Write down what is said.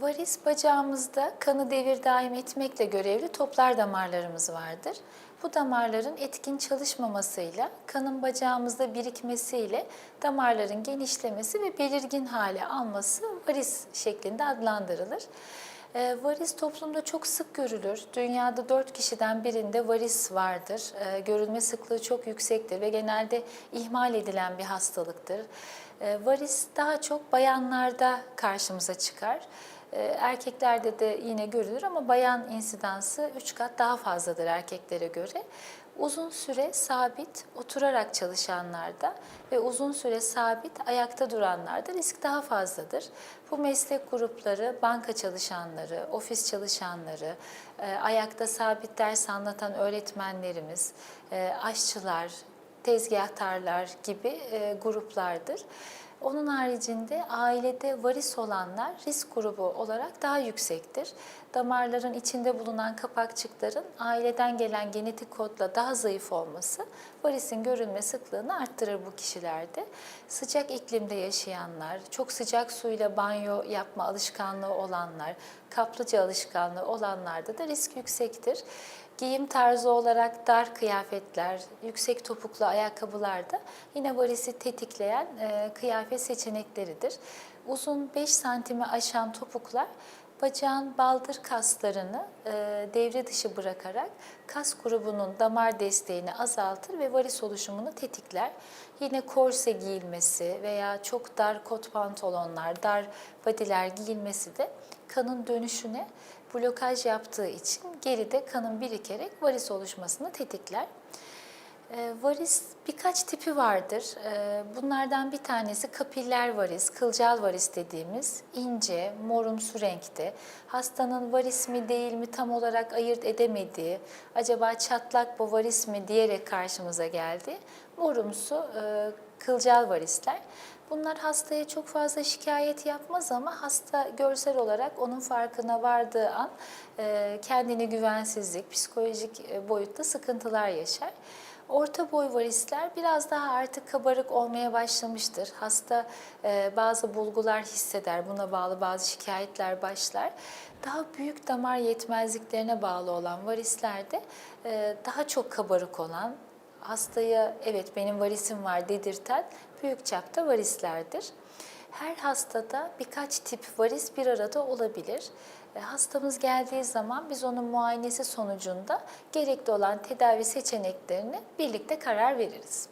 Varis bacağımızda kanı devir daim etmekle görevli toplar damarlarımız vardır. Bu damarların etkin çalışmamasıyla kanın bacağımızda birikmesiyle damarların genişlemesi ve belirgin hale alması varis şeklinde adlandırılır. Ee, Varis toplumda çok sık görülür. Dünyada 4 kişiden birinde varis vardır. Ee, Görülme sıklığı çok yüksektir ve genelde ihmal edilen bir hastalıktır. Ee, Varis daha çok bayanlarda karşımıza çıkar. Ee, Erkeklerde de yine görülür ama bayan insidansı 3 kat daha fazladır erkeklere göre. Uzun süre sabit oturarak çalışanlarda ve uzun süre sabit ayakta duranlarda risk daha fazladır. Bu meslek grupları banka çalışanları, ofis çalışanları, e, ayakta sabit ders anlatan öğretmenlerimiz, e, aşçılar, tezgahtarlar gibi e, gruplardır. Onun haricinde ailede varis olanlar risk grubu olarak daha yüksektir. Damarların içinde bulunan kapakçıkların aileden gelen genetik kodla daha zayıf olması varisin görülme sıklığını arttırır bu kişilerde. Sıcak iklimde yaşayanlar, çok sıcak suyla banyo yapma alışkanlığı olanlar, kaplıca alışkanlığı olanlarda da risk yüksektir. Giyim tarzı olarak dar kıyafetler, yüksek topuklu ayakkabılar da yine varisi tetikleyen e, kıyafet seçenekleridir. Uzun 5 santimi aşan topuklar bacağın baldır kaslarını e, devre dışı bırakarak kas grubunun damar desteğini azaltır ve varis oluşumunu tetikler. Yine korse giyilmesi veya çok dar kot pantolonlar, dar badiler giyilmesi de kanın dönüşüne blokaj yaptığı için geride kanın birikerek varis oluşmasını tetikler. E, Varis birkaç tipi vardır. E, Bunlardan bir tanesi kapiller varis, kılcal varis dediğimiz ince, morumsu renkte. Hastanın varis mi değil mi tam olarak ayırt edemediği, acaba çatlak bu varis mi diyerek karşımıza geldi. Morumsu e, kılcal varisler. Bunlar hastaya çok fazla şikayet yapmaz ama hasta görsel olarak onun farkına vardığı an e, kendine güvensizlik, psikolojik e, boyutta sıkıntılar yaşar. Orta boy varisler biraz daha artık kabarık olmaya başlamıştır. Hasta e, bazı bulgular hisseder, buna bağlı bazı şikayetler başlar. Daha büyük damar yetmezliklerine bağlı olan varislerde e, daha çok kabarık olan, hastaya evet benim varisim var dedirten büyük çapta varislerdir. Her hastada birkaç tip varis bir arada olabilir. E, Hastamız geldiği zaman biz onun muayenesi sonucunda gerekli olan tedavi seçeneklerini birlikte karar veririz.